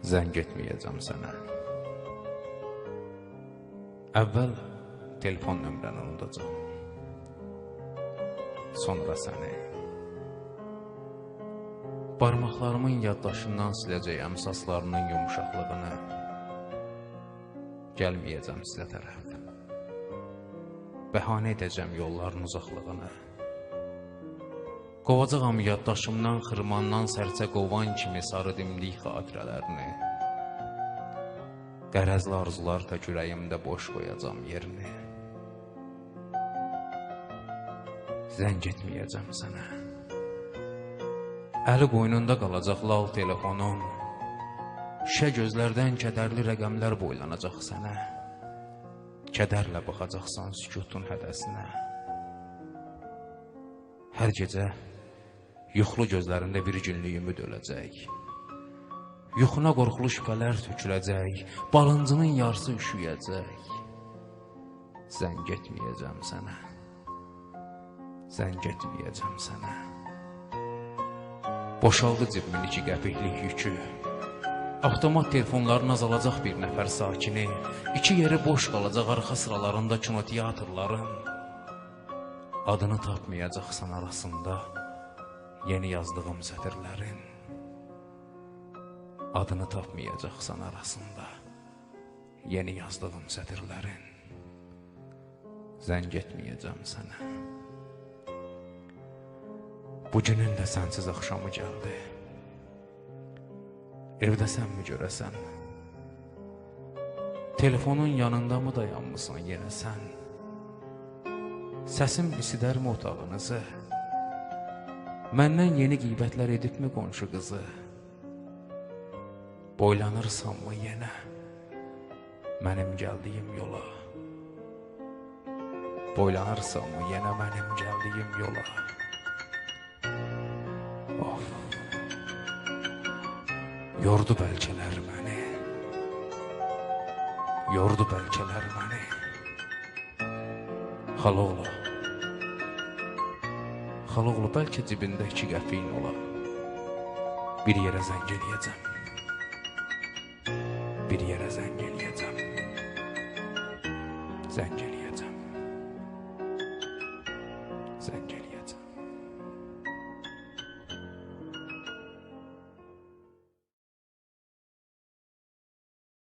Zəng etməyəcəm sənə. Əvvəl telefon nömrəni unudacam. Sonra səni. Barmaqlarımın yaddaşından siləcəyəm saslarının yumuşaqlığını. Gəlməyəcəm sizə tərəf. Bəhanə edəcəm yolların uzaqlığını. Qovacağam yaddaşımdan xırmandan sərcə qovan kimi sarı dimdik xatirələrini. Qərəzli arzular tək ürəyimdə boş qoyacam yerini. Zəng etməyəcəm sənə. Əli qoynunda qalacaq lal telefonun. Şə gözlərdən kədərli rəqəmlər boylanacaq sənə. Kədərlə baxacaqsan sükutun hədəsinə. Hər gecə yuxulu gözlərində bir günlük ümid öləcək. Yuxuna qorxulu şübhələr töküləcək, balıncının yarısı üşüyəcək. Zəng etməyəcəm sənə. Zəng etməyəcəm sənə. Boşaldı cibimin iki qəpiklik yükü. Avtomat telefonların azalacaq bir nəfər sakini. İki yeri boş qalacaq arxa sıralarında kinoteatrların. Adını tapmayacaqsan arasında yeni yazdığım sətirlərin. Adını tapmayacaqsan arasında yeni yazdığım sətirlərin. Zəng etməyəcəm sənə. Bugünün də sənsiz axşamı gəldi. Evdəsənmi görəsən? Telefonun yanında mı dayanmısan yenə sən? Səsim isidərmi otağınızı? Məndən yeni qeybətlər edibmi qonşu qızı? Boylanırsanmı yenə mənim gəldiyim yola? Boylanırsanmı yenə mənim gəldiyim yola? Of. Yordu bəlkələr məni. Yordu bəlkələr məni. Xaloğlu. Xaloğlu bəlkə cibində iki qəpiyin ola. Bir yerə zəng eləyəcəm. Bir yerə zəng eləyəcəm. Zəng eləyəcəm.